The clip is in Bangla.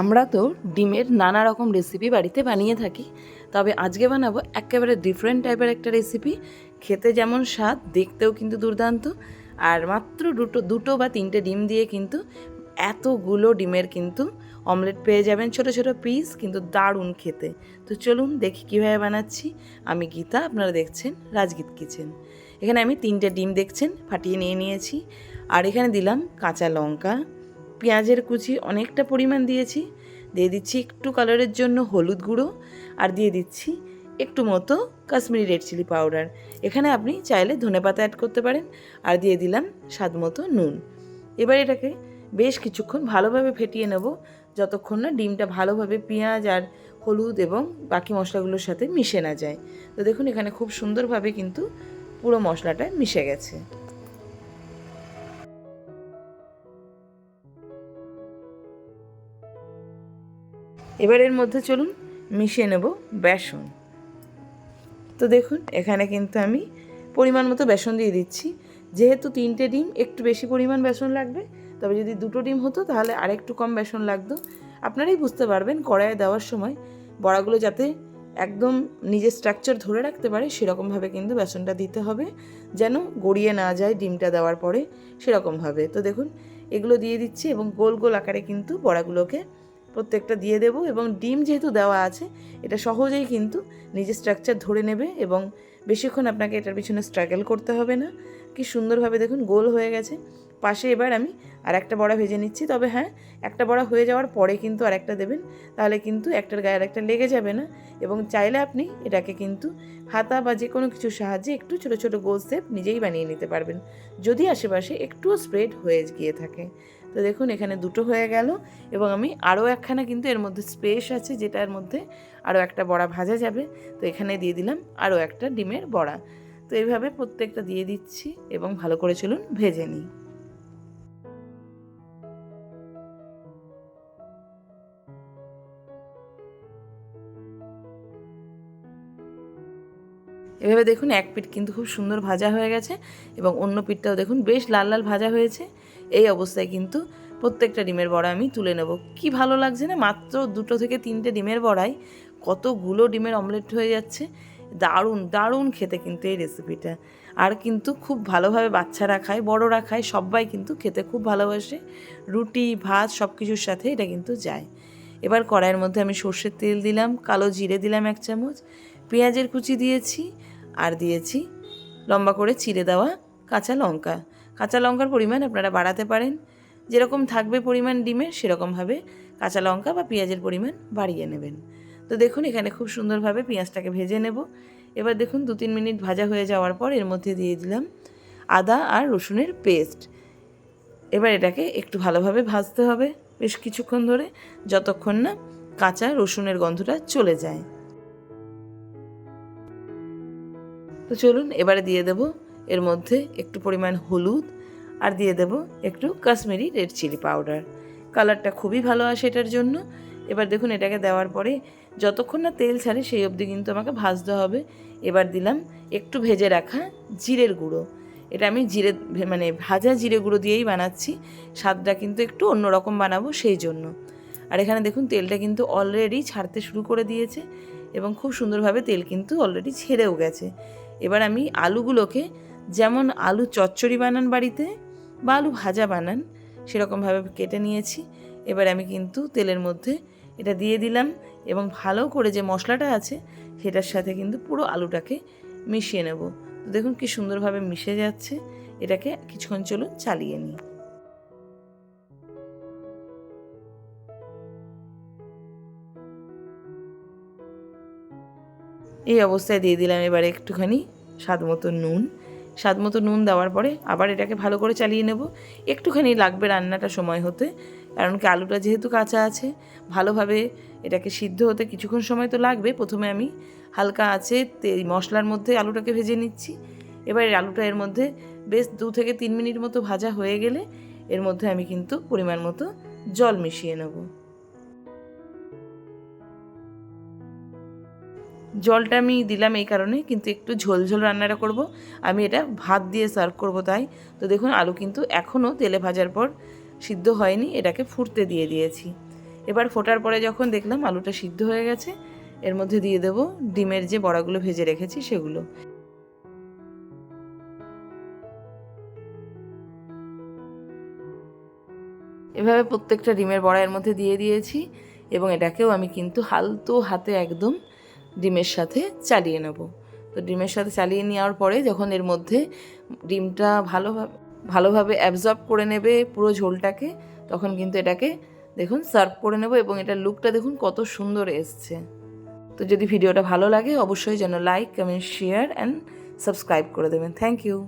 আমরা তো ডিমের নানা রকম রেসিপি বাড়িতে বানিয়ে থাকি, তবে আজকে বানাবো একেবারে ডিফারেন্ট টাইপের একটা রেসিপি খেতে যেমন স্বাদ, দেখতেও কিন্তু দুর্দান্ত। আর মাত্র দুটো দুটো বা তিনটে ডিম দিয়ে কিন্তু এতগুলো ডিমের কিন্তু অমলেট পেয়ে যাবেন ছোট ছোট পিস কিন্তু দারুণ খেতে। তো চলুন দেখি কীভাবে বানাচ্ছি। আমি গীতা, আপনারা দেখছেন রাজগীত কিচেন। এখানে আমি তিনটে ডিম দেখছেন, ফাটিয়ে নিয়ে নিয়েছি। আর এখানে দিলাম কাঁচা লঙ্কা পেঁয়াজের কুচি অনেকটা পরিমাণ দিয়েছি। দিয়ে দিচ্ছি একটু কালারের জন্য হলুদ গুঁড়ো আর দিয়ে দিচ্ছি একটু মতো কাশ্মীরি রেড চিলি পাউডার। এখানে আপনি চাইলে ধনেপাতা অ্যাড করতে পারেন আর দিয়ে দিলাম স্বাদ মতো নুন। এবার এটাকে বেশ কিছুক্ষণ ভালোভাবে ফেটিয়ে নেব যতক্ষণ না ডিমটা ভালোভাবে পেঁয়াজ আর হলুদ এবং বাকি মশলাগুলোর সাথে মিশে না যায়। তো দেখুন এখানে খুব সুন্দরভাবে কিন্তু পুরো মশলাটা মিশে গেছে। এবার এর মধ্যে চলুন মিশিয়ে নেব বেসন। তো দেখুন, এখানে কিন্তু আমি পরিমাণ মতো বেসন দিয়ে দিচ্ছি। যেহেতু তিনটে ডিম, একটু বেশি পরিমাণ বেসন লাগবে। তবে যদি দুটো ডিম হতো, তাহলে আরেকটু কম বেসন লাগতো। আপনারাই বুঝতে পারবেন, কড়াইয়ে দেওয়ার সময় বড়াগুলো যাতে একদম নিজের স্ট্রাকচার ধরে রাখতে পারে, সেরকমভাবে কিন্তু বেসনটা দিতে হবে। যেন গড়িয়ে না যায় ডিমটা দেওয়ার পরে সেরকমভাবে। তো দেখুন, এগুলো দিয়ে দিচ্ছি এবং গোল গোল আকারে কিন্তু বড়াগুলোকে প্রত্যেকটা দিয়ে দেবো এবং ডিম যেহেতু দেওয়া আছে, এটা সহজেই কিন্তু নিজের স্ট্রাকচার ধরে নেবে এবং বেশিক্ষণ আপনাকে এটার পিছনে স্ট্রাগল করতে হবে না। কি সুন্দরভাবে দেখুন গোল হয়ে গেছে। পাশে এবার আমি আর একটা বড়া ভেজে নিচ্ছি। তবে হ্যাঁ একটা বড়া হয়ে যাওয়ার পরে কিন্তু আর একটা দেবেন, তাহলে কিন্তু একটার গায়ে আর একটা লেগে যাবে না এবং চাইলে আপনি এটাকে কিন্তু হাতা বা যে কোনো কিছুর সাহায্যে একটু ছোটো ছোটো গোল শেপ নিজেই বানিয়ে নিতে পারবেন। যদি আশেপাশে একটুও স্প্রেড হয়ে গিয়ে থাকে। তো দেখুন, এখানে দুটো হয়ে গেল এবং আমি আরও একখানা কিন্তু এর মধ্যে স্পেস আছে যেটার মধ্যে আরও একটা বড়া ভাজা যাবে। তো এখানে দিয়ে দিলাম আরও একটা ডিমের বড়া। তো এইভাবে প্রত্যেকটা দিয়ে দিচ্ছি এবং ভালো করে চলুন ভেজে নিই। এভাবে দেখুন এক পিঠ কিন্তু খুব সুন্দর ভাজা হয়ে গেছে এবং অন্য পিঠটাও দেখুন বেশ লাল লাল ভাজা হয়েছে। এই অবস্থায় কিন্তু প্রত্যেকটা ডিমের বড়া আমি তুলে নেব। কি ভালো লাগছে না? মাত্র দুটো থেকে তিনটে ডিমের বড়াই কতগুলো ডিমের অমলেট হয়ে যাচ্ছে। দারুণ দারুণ খেতে কিন্তু এই রেসিপিটা আর কিন্তু খুব ভালোভাবে বাচ্চারা খায়, বড়রা খায়, সবাই কিন্তু খেতে খুব ভালোবাসে। রুটি, ভাত সব কিছুর সাথে এটা কিন্তু যায়। এবার কড়াইয়ের মধ্যে আমি সর্ষের তেল দিলাম, কালো জিরে দিলাম এক চামচ পেঁয়াজের কুচি দিয়েছি আর দিয়েছি লম্বা করে চিড়ে দেওয়া কাঁচা লঙ্কা। কাঁচা লঙ্কার পরিমাণ আপনারা বাড়াতে পারেন। যেরকম থাকবে পরিমাণ ডিমের সেরকমভাবে কাঁচা লঙ্কা বা পেঁয়াজের পরিমাণ বাড়িয়ে নেবেন। তো দেখুন, এখানে খুব সুন্দরভাবে পেঁয়াজটাকে ভেজে নেব। এবার দেখুন, দু তিন মিনিট ভাজা হয়ে যাওয়ার পর এর মধ্যে দিয়ে দিলাম আদা আর রসুনের পেস্ট। এবার এটাকে একটু ভালোভাবে ভাজতে হবে। বেশ কিছুক্ষণ ধরে, যতক্ষণ না কাঁচা রসুনের গন্ধটা চলে যায়। তো চলুন, এবারে দিয়ে দেব এর মধ্যে একটু পরিমাণ হলুদ আর দিয়ে দেব একটু কাশ্মীরি রেড চিলি পাউডার। কালারটা খুবই ভালো আসে এটার জন্য। এবার দেখুন, এটাকে দেওয়ার পরে যতক্ষণ না তেল ছাড়ে সেই অবধি কিন্তু আমাকে ভাজতে হবে। এবার দিলাম একটু ভেজে রাখা জিরের গুঁড়ো। এটা আমি জিরে মানে ভাজা জিরে গুঁড়ো দিয়েই বানাচ্ছি। স্বাদটা কিন্তু একটু অন্যরকম বানাবো সেই জন্য। আর এখানে দেখুন, তেলটা কিন্তু অলরেডি ছাড়তে শুরু করে দিয়েছে এবং খুব সুন্দরভাবে তেল কিন্তু অলরেডি ছেড়েও গেছে। এবার আমি আলুগুলোকে যেমন আলু চচ্চড়ি বানান বাড়িতে বা আলু ভাজা বানান, সেরকমভাবে কেটে নিয়েছি। এবার আমি কিন্তু তেলের মধ্যে এটা দিয়ে দিলাম এবং ভালো করে যে মশলাটা আছে, সেটার সাথে কিন্তু পুরো আলুটাকে মিশিয়ে নেব। দেখুন কি সুন্দরভাবে মিশে যাচ্ছে। এটাকে কিছুক্ষণ চলুন চালিয়ে নিই। এই অবস্থায় দিয়ে দিলাম এবারে একটুখানি স্বাদ মতো নুন। স্বাদ মতো নুন দেওয়ার পরে আবার এটাকে ভালো করে চালিয়ে নেব। একটুখানি লাগবে রান্নাটা সময় হতে, কারণ কি আলুটা যেহেতু কাঁচা আছে, ভালোভাবে এটাকে সিদ্ধ হতে কিছুক্ষণ সময় তো লাগবে। প্রথমে আমি হালকা আছে মশলার মধ্যে আলুটাকে ভেজে নিচ্ছি। এবার আলুটা এর মধ্যে বেশ দু থেকে তিন মিনিট মতো ভাজা হয়ে গেলে এর মধ্যে আমি কিন্তু পরিমাণ মতো জল মিশিয়ে নেব। জলটা আমি দিলাম এই কারণে, কিন্তু একটু ঝোল ঝোল রান্নাটা করব। আমি এটা ভাত দিয়ে সার্ভ করব তাই। তো দেখুন, আলু কিন্তু এখনও তেলে ভাজার পর সিদ্ধ হয়নি, এটাকে ফুটতে দিয়ে দিয়েছি। এবার ফোটার পরে যখন দেখলাম আলুটা সিদ্ধ হয়ে গেছে, এর মধ্যে দিয়ে দেবো ডিমের যে বড়াগুলো ভেজে রেখেছি সেগুলো। এভাবে প্রত্যেকটা ডিমের বড়া এর মধ্যে দিয়ে দিয়েছি এবং এটাকেও আমি কিন্তু হালতো হাতে একদম ডিমের সাথে চালিয়ে নেব। তো ডিমের সাথে চালিয়ে নেওয়ার পরে যখন এর মধ্যে ডিমটা ভালোভাবে ভালোভাবে অ্যাবজর্ব করে নেবে পুরো ঝোলটাকে, তখন কিন্তু এটাকে দেখুন সার্ভ করে নেব এবং এটা লুকটা দেখুন কত সুন্দর এসছে। তো যদি ভিডিওটা ভালো লাগে, অবশ্যই যেন like comment share and subscribe করে দেবেন। Thank you